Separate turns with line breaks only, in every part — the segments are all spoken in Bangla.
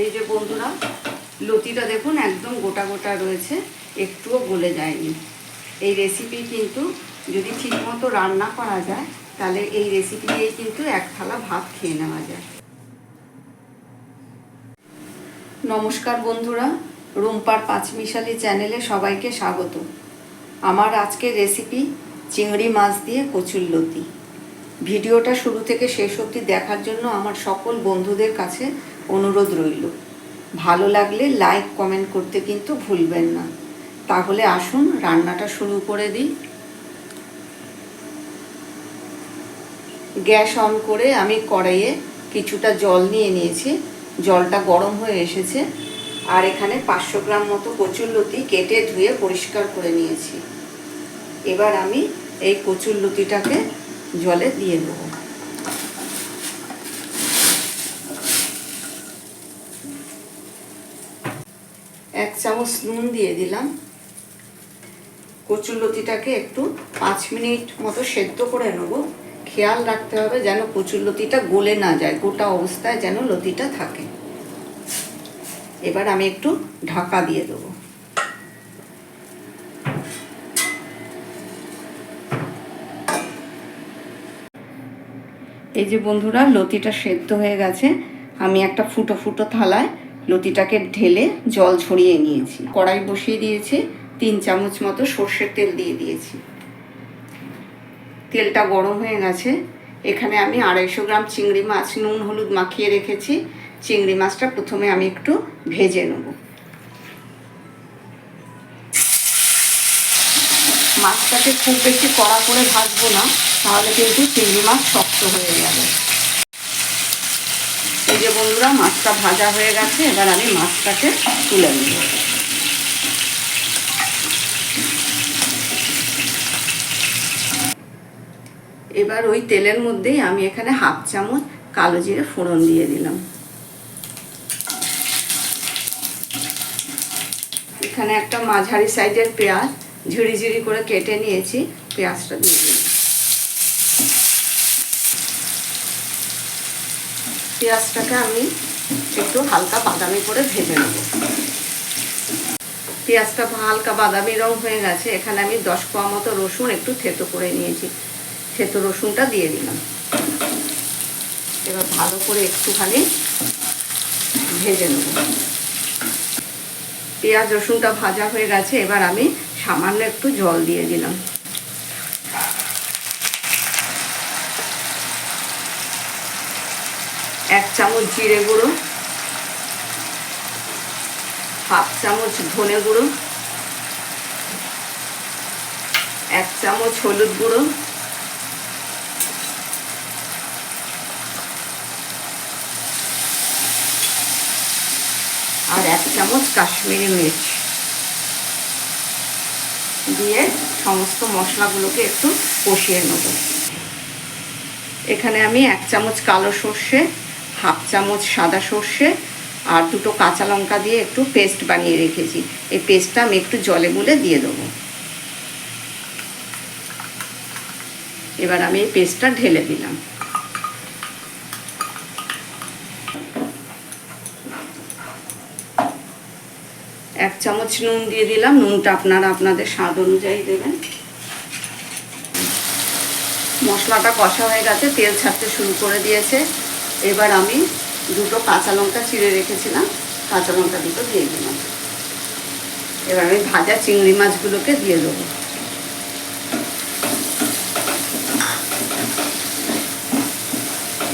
এই যে বন্ধুরা, লতিটা দেখুন, একদম গোটা গোটা রয়েছে, একটুও গলে যায়নি। এই রেসিপি কিন্তু যদি ঠিকমতো রান্না করা যায়, তাহলে এই রেসিপি দিয়েই কিন্তু এক থালা ভাত খেয়ে নেওয়া যায়। নমস্কার বন্ধুরা, রুম্পার পাঁচমিশালি চ্যানেলে সবাইকে স্বাগত। আমার আজকের রেসিপি চিংড়ি মাছ দিয়ে কচুর লতি। ভিডিওটা শুরু থেকে শেষ অবধি দেখার জন্য আমার সকল বন্ধুদের কাছে অনুরোধ রইল। ভালো লাগলে লাইক কমেন্ট করতে কিন্তু ভুলবেন না। তাহলে আসুন, রান্নাটা শুরু করে দিই। গ্যাস অন করে আমি কড়াইয়ে কিছুটা জল নিয়ে নিয়েছি। জলটা গরম হয়ে এসেছে। আর এখানে পাঁচশো গ্রাম মতো কচুরলতি কেটে ধুয়ে পরিষ্কার করে নিয়েছি। এবার আমি এই কচুরলতিটাকে জলে দিয়ে দেবো। এক চামচ নুন দিয়ে দিলাম। কচুর লতিটাকে একটু পাঁচ মিনিট মতো সেদ্ধ করে নেব। খেয়াল রাখতে হবে যেন কচুর লতিটা গলে না যায়, গোটা অবস্থায় যেন লতিটা থাকে। এবার আমি একটু ঢাকা দিয়ে দেবো। এই যে বন্ধুরা, লতিটা সেদ্ধ হয়ে গেছে। আমি একটা ফুটো ফুটো থালায় লতিটাকে ঢেলে জল ছড়িয়ে নিয়েছি। কড়াই বসিয়ে দিয়েছি, তিন চামচ মতো সর্ষের তেল দিয়ে দিয়েছি। তেলটা গরম হয়ে গেছে। এখানে আমি আড়াইশো গ্রাম চিংড়ি মাছ, নুন, হলুদ মাখিয়ে রেখেছি। চিংড়ি মাছটা প্রথমে আমি একটু ভেজে নেব। মাছটাকে খুব বেশি কড়া করে ভাজবো না, তাহলে কিন্তু চিংড়ি মাছ শক্ত হয়ে যাবে। যে বন্ধুরা, মাছটা ভাজা হয়ে গেছে, এবার আমি মাছটাকে তুলে নেব। এবার ওই তেলের মধ্যেই আমি এখানে হাফ চামচ কালো জিরে ফোড়ন দিয়ে দিলাম। এখানে একটা মাঝারি সাইজের পেঁয়াজ ঝিরি ঝিরি করে কেটে নিয়েছি, পেঁয়াজটা দিয়ে দিলাম। পেঁয়াজটাকে আমি একটু হালকা বাদামি করে ভেজে নেব। পেঁয়াজটা হালকা বাদামি রং হয়ে গেছে, এখানে আমি দশ কোয়া মতো রসুন একটু থেতো করে নিয়েছি। থেতো রসুনটা দিয়ে দিলাম। এবার ভালো করে একটুখানি ভেজে নেব। পেঁয়াজ রসুনটা ভাজা হয়ে গেছে, এবার আমি সামান্য একটু জল দিয়ে দিলাম। এক চামচ জিরে গুঁড়ো, হাফ চামচ ধনে গুঁড়ো, এক চামচ হলুদ গুঁড়ো, আর এক চামচ কাশ্মীরি মির্চ দিয়ে সমস্ত মশলাগুলোকে একটু কষিয়ে নেব। এখানে আমি এক চামচ কালো সর্ষে হাফ চামচ সাদা সর্ষে আর দুটো কাঁচা লঙ্কা দিয়ে একটু পেস্ট বানিয়ে রেখেছি। এই পেস্টটা আমি একটু জলে গুলে দিয়ে দেবো। এবার আমি এই পেস্টটা ঢেলে দিলাম। এক চামচ নুন দিয়ে দিলাম। নুনটা আপনারা আপনাদের স্বাদ অনুযায়ী দেবেন। মশলাটা কষা হয়ে গেছে, তেল ছাড়তে শুরু করে দিয়েছে। এবার আমি দুটো কাঁচা লঙ্কা চিড়ে রেখেছিলাম, কাঁচা লঙ্কা দুটো দিয়ে দিলাম। এবার আমি ভাজা চিংড়ি মাছগুলোকে দিয়ে দেবো।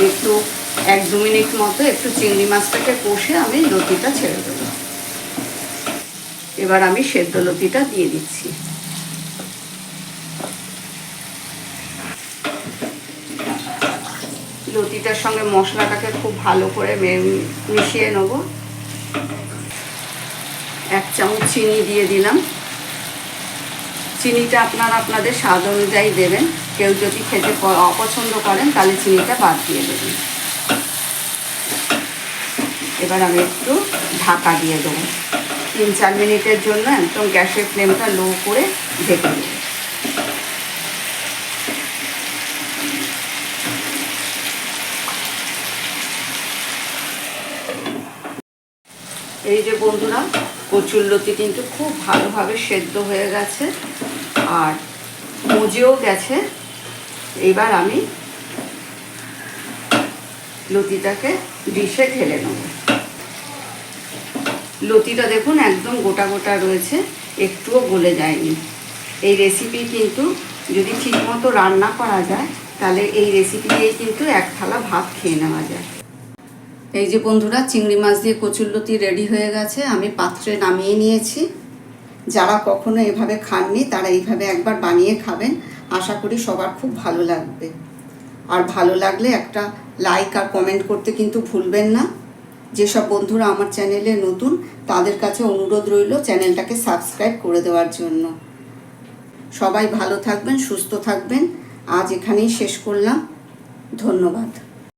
একটু, এক দু মিনিট মতো একটু চিংড়ি মাছটাকে কষে আমি লতিটা ছেড়ে দেবো। এবার আমি সেদ্ধ লতিটা দিয়ে দিচ্ছি। লতিটার সঙ্গে মশলাটাকে খুব ভালো করে মিশিয়ে নেব। এক চামচ চিনি দিয়ে দিলাম। চিনিটা আপনারা আপনাদের স্বাদ অনুযায়ী দেবেন। কেউ যদি খেতে অপছন্দ করেন, তাহলে চিনিটা বাদ দিয়ে দেবেন। এবার আমি একটু ঢাকা দিয়ে দেবো। তিন চার মিনিটের জন্য একদম গ্যাসের ফ্লেমটা লো করে ঢেকে দেবো। এই যে বন্ধুরা কচুরলতি কিন্তু খুব ভালোভাবে সেদ্ধ হয়ে গেছে। আর মজেও গেছে। এবার আমি লতিটাকে ডিশে ঢেলে নেব। লতিটা দেখুন, একদম গোটা গোটা রয়েছে, একটুও গলে যায়নি। এই রেসিপি কিন্তু যদি ঠিকমতো রান্না করা যায়, তাহলে এই রেসিপি দিয়েই কিন্তু এক থালা ভাত খেয়ে নেওয়া যায়। এই যে বন্ধুরা, চিংড়ি মাছ দিয়ে কচুরলতি রেডি হয়ে গেছে। আমি পাত্রে নামিয়ে নিয়েছি। যারা কখনো এভাবে খাননি, তারা এইভাবে একবার বানিয়ে খাবেন। আশা করি সবার খুব ভালো লাগবে। আর ভালো লাগলে একটা লাইক আর কমেন্ট করতে কিন্তু ভুলবেন না। যেসব বন্ধুরা আমার চ্যানেলে নতুন, তাদের কাছে অনুরোধ রইল চ্যানেলটাকে সাবস্ক্রাইব করে দেওয়ার জন্য। সবাই ভালো থাকবেন, সুস্থ থাকবেন। আজ এখানেই শেষ করলাম। ধন্যবাদ।